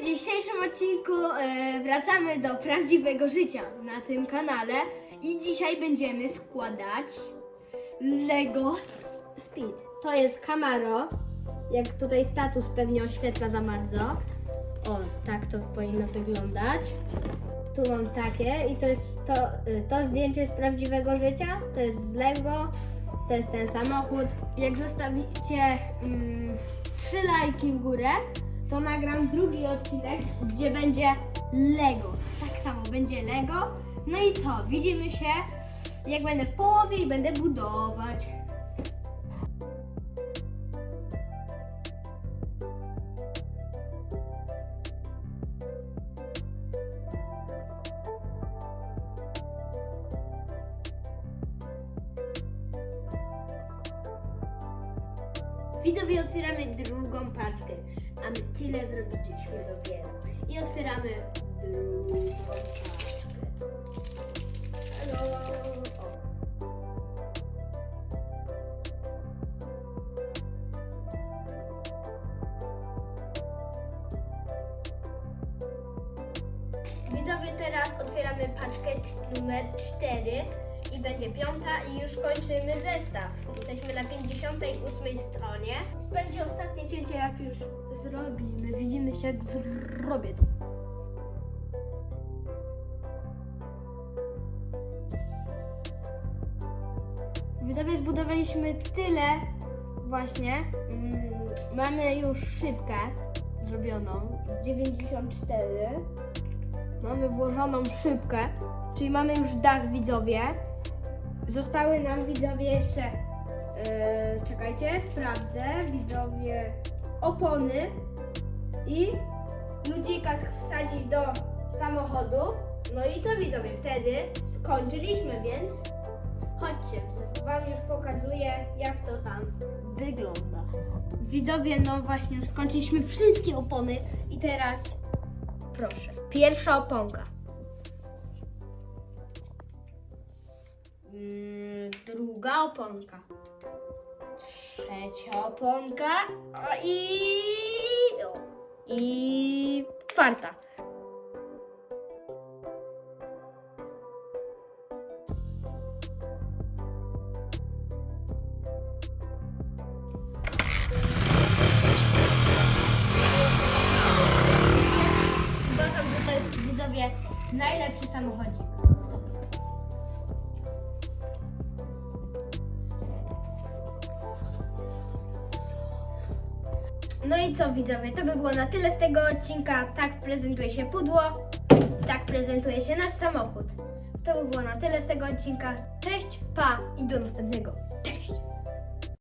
w dzisiejszym odcinku e, wracamy do prawdziwego życia na tym kanale i dzisiaj będziemy składać Lego Speed. To jest Camaro, jak tutaj status pewnie oświetla za bardzo. O, tak to powinno wyglądać. Tu mam takie i to jest to, y, to zdjęcie z prawdziwego życia, to jest z Lego, to jest ten samochód. Jak zostawicie mm, trzy lajki w górę, to nagram drugi odcinek, gdzie będzie Lego. Tak samo będzie Lego. No i co? Widzimy się, jak będę w połowie i będę budować. Widzowie, otwieramy drugą paczkę, a my tyle zrobiliśmy dopiero. I otwieramy drugą paczkę. Halo. Widzowie, teraz otwieramy paczkę numer 4 i będzie piąta i już kończymy zestaw. Jesteśmy na 58 stronie. Będzie ostatnie cięcie, jak już zrobimy. Widzimy się, jak zrobię to. Widzowie, zbudowaliśmy tyle właśnie. Mm, mamy już szybkę zrobioną z 94. Mamy włożoną szybkę, czyli mamy już dach widzowie. Zostały nam widzowie jeszcze, e, czekajcie, sprawdzę, widzowie opony i ludzika wsadzić do samochodu. No i co widzowie, wtedy skończyliśmy, więc chodźcie, wam już pokazuję jak to tam wygląda. Widzowie, no właśnie już skończyliśmy wszystkie opony i teraz Proszę. Pierwsza oponka. Druga oponka. Trzecia oponka. I. I czwarta. Uważam, że to jest widzowie najlepszy samochodzik. No i co widzowie, to by było na tyle z tego odcinka. Tak prezentuje się pudło, tak prezentuje się nasz samochód. To by było na tyle z tego odcinka. Cześć, pa i do następnego. Cześć!